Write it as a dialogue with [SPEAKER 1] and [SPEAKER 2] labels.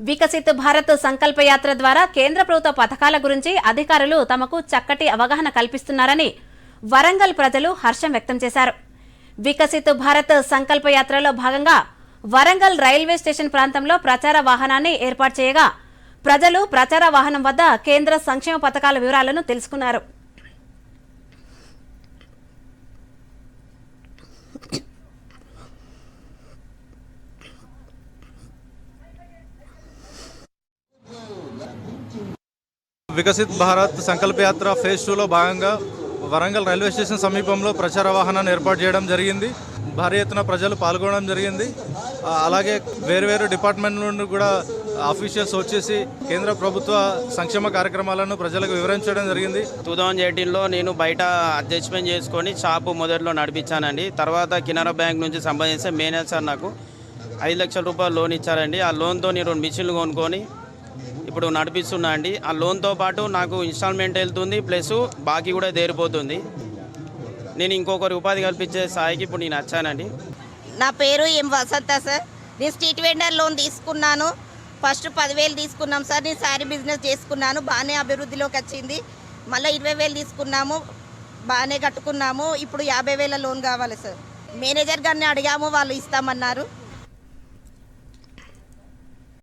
[SPEAKER 1] వికసిత్ భారత్ సంకల్పయాత్ర ద్వారా కేంద్ర ప్రభుత్వ పథకాల గురించి అధికారులు తమకు చక్కటి అవగాహన కల్పిస్తున్నారని వరంగల్ ప్రజలు హర్షం వ్యక్తం చేశారు. వికసిత్ భారత్ సంకల్పయాత్రలో భాగంగా వరంగల్ రైల్వే స్టేషన్ ప్రాంతంలో ప్రచార వాహనాన్ని ఏర్పాటు చేయగా ప్రజలు ప్రచార వాహనం వద్ద కేంద్ర సంక్షేమ పథకాల వివరాలను తెలుసుకున్నారు.
[SPEAKER 2] వికసిత్ భారత్ సంకల్ప యాత్ర ఫేజ్ టూలో భాగంగా వరంగల్ రైల్వే స్టేషన్ సమీపంలో ప్రచార వాహనాన్ని ఏర్పాటు చేయడం జరిగింది. భారీ ఎత్తున ప్రజలు పాల్గొనడం జరిగింది. అలాగే వేరువేరు డిపార్ట్మెంట్ నుండి కూడా ఆఫీషియల్స్ వచ్చేసి కేంద్ర ప్రభుత్వ సంక్షేమ కార్యక్రమాలను ప్రజలకు వివరించడం జరిగింది.
[SPEAKER 3] టూ థౌజండ్ ఎయిటీన్లో నేను బయట అడ్జస్ట్మెంట్ చేసుకొని షాపు మొదట్లో నడిపించానండి. తర్వాత కెనరా బ్యాంక్ నుంచి సంబంధించి మేనేజర్ నాకు ఐదు లక్షల రూపాయలు లోన్ ఇచ్చారండి. ఆ లోన్తో నేను రెండు మిషన్లు కొనుక్కొని ఇప్పుడు నడిపిస్తున్నా అండి ఆ లోన్తో పాటు నాకు ఇన్స్టాల్మెంట్ వెళ్తుంది ప్లస్ బాకీ కూడా దేరిపోతుంది నేను ఇంకొకరి ఉపాధి కల్పించే స్థాయికి ఇప్పుడు నేను వచ్చానండి.
[SPEAKER 4] నా పేరు ఏం వసంత సార్. నేను స్ట్రీట్ వెండర్ లోన్ తీసుకున్నాను. ఫస్ట్ పదివేలు తీసుకున్నాం సార్. నేను శారీ బిజినెస్ చేసుకున్నాను. బాగానే అభివృద్ధిలోకి వచ్చింది. మళ్ళీ ఇరవై వేలు తీసుకున్నాము. బాగానే కట్టుకున్నాము. ఇప్పుడు యాభై వేల లోన్ కావాలి సార్. మేనేజర్ గారిని అడిగాము వాళ్ళు ఇస్తామన్నారు.